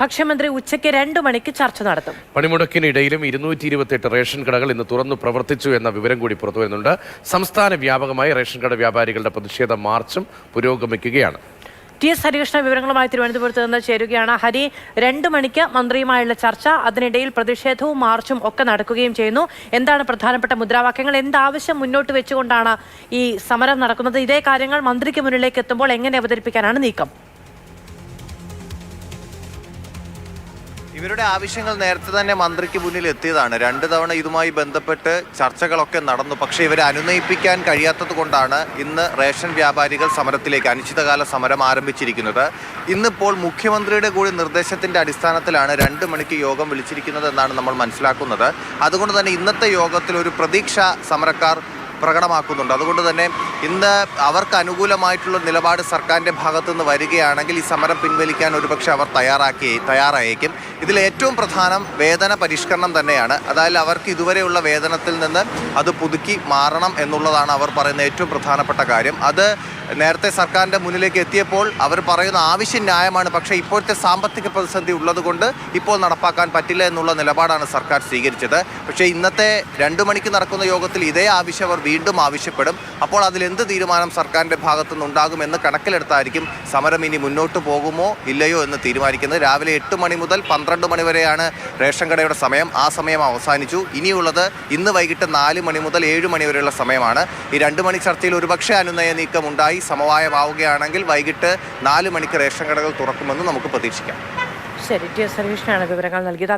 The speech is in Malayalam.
ഭക്ഷ്യമന്ത്രി ഉച്ചയ്ക്ക് രണ്ടു മണിക്ക് ചർച്ച നടത്തും. പണിമുടക്കിനിടയിലും ഇരുന്നൂറ്റി ഇരുപത്തിയെട്ട് റേഷൻ കടകൾ ഇന്ന് തുറന്നു പ്രവർത്തിച്ചു എന്ന വിവരം കൂടി പുറത്തു വരുന്നുണ്ട് സംസ്ഥാന വ്യാപകമായി റേഷൻ കട വ്യാപാരികളുടെ പ്രതിഷേധ മാർച്ചും പുരോഗമിക്കുകയാണ്. ടി എസ് ഹരികൃഷ്ണ വിവരങ്ങളുമായി തിരുവനന്തപുരത്ത് നിന്ന് ചേരുകയാണ്. ഹരി രണ്ടു മണിക്ക് മന്ത്രിയുമായുള്ള ചർച്ച അതിനിടയിൽ പ്രതിഷേധവും മാർച്ചും ഒക്കെ നടക്കുകയും ചെയ്യുന്നു. എന്താണ് പ്രധാനപ്പെട്ട മുദ്രാവാക്യങ്ങൾ? എന്താവശ്യം മുന്നോട്ട് വെച്ചുകൊണ്ടാണ് ഈ സമരം നടക്കുന്നത്? ഇതേ കാര്യങ്ങൾ മന്ത്രിക്ക് മുന്നിലേക്ക് എത്തുമ്പോൾ എങ്ങനെ അവതരിപ്പിക്കാനാണ് നീക്കം? ഇവരുടെ ആവശ്യങ്ങൾ നേരത്തെ തന്നെ മന്ത്രിക്ക് മുന്നിൽ എത്തിയതാണ്. രണ്ട് തവണ ഇതുമായി ബന്ധപ്പെട്ട് ചർച്ചകളൊക്കെ നടന്നു. പക്ഷേ ഇവരെ അനുനയിപ്പിക്കാൻ കഴിയാത്തത് കൊണ്ടാണ് ഇന്ന് റേഷൻ വ്യാപാരികൾ സമരത്തിലേക്ക് അനിശ്ചിതകാല സമരം ആരംഭിച്ചിരിക്കുന്നത്. ഇന്നിപ്പോൾ മുഖ്യമന്ത്രിയുടെ കൂടി നിർദ്ദേശത്തിന്റെ അടിസ്ഥാനത്തിലാണ് രണ്ട് മണിക്ക് യോഗം വിളിച്ചിരിക്കുന്നത് എന്നാണ് നമ്മൾ മനസ്സിലാക്കുന്നത്. അതുകൊണ്ട് തന്നെ ഇന്നത്തെ യോഗത്തിൽ ഒരു പ്രതീക്ഷ സമരക്കാർ പ്രകടമാക്കുന്നുണ്ട്. അതുകൊണ്ട് തന്നെ ഇന്ന് അവർക്ക് അനുകൂലമായിട്ടുള്ള നിലപാട് സർക്കാരിന്റെ ഭാഗത്തുനിന്ന് വരികയാണെങ്കിൽ ഈ സമരം പിൻവലിക്കാൻ ഒരുപക്ഷെ അവർ തയ്യാറാക്കി തയ്യാറായേക്കും. ഇതിൽ ഏറ്റവും പ്രധാനം വേതന പരിഷ്കരണം തന്നെയാണ്. അതായത് അവർക്ക് ഇതുവരെയുള്ള വേതനത്തിൽ നിന്ന് അത് പുതുക്കി മാറണം എന്നുള്ളതാണ് അവർ പറയുന്ന ഏറ്റവും പ്രധാനപ്പെട്ട കാര്യം. അത് നേരത്തെ സർക്കാരിന്റെ മുന്നിലേക്ക് എത്തിയപ്പോൾ അവർ പറയുന്ന ആവശ്യം ന്യായമാണ്. പക്ഷേ ഇപ്പോഴത്തെ സാമ്പത്തിക പ്രതിസന്ധി ഉള്ളതുകൊണ്ട് ഇപ്പോൾ നടപ്പാക്കാൻ പറ്റില്ല എന്നുള്ള നിലപാടാണ് സർക്കാർ സ്വീകരിച്ചത്. പക്ഷേ ഇന്നത്തെ രണ്ടു മണിക്ക് നടക്കുന്ന യോഗത്തിൽ ഇതേ ആവശ്യം അവർ വീണ്ടും ആവശ്യപ്പെടും. അപ്പോൾ അതിൽ എന്ത് തീരുമാനം സർക്കാരിന്റെ ഭാഗത്തു നിന്നുണ്ടാകുമെന്ന് കണക്കിലെടുത്തായിരിക്കും സമരം ഇനി മുന്നോട്ട് പോകുമോ ഇല്ലയോ എന്ന് തീരുമാനിക്കുന്നത്. രാവിലെ എട്ട് മണി മുതൽ പന്ത്രണ്ട് മണി വരെയാണ് റേഷൻ കടയുടെ സമയം. ആ സമയം അവസാനിച്ചു. ഇനിയുള്ളത് ഇന്ന് വൈകിട്ട് നാല് മണി മുതൽ ഏഴ് മണി വരെയുള്ള സമയമാണ്. ഈ രണ്ട് മണി ചർച്ചയിൽ ഒരുപക്ഷെ അനുനയ നീക്കം ഉണ്ടായി സമവായമാവുകയാണെങ്കിൽ വൈകിട്ട് നാല് മണിക്ക് റേഷൻ കടകൾ തുറക്കുമെന്ന് നമുക്ക് പ്രതീക്ഷിക്കാം. ശരി ടി എസ് സർവീഷിനാണ് വിവരങ്ങൾ നൽകിയത്.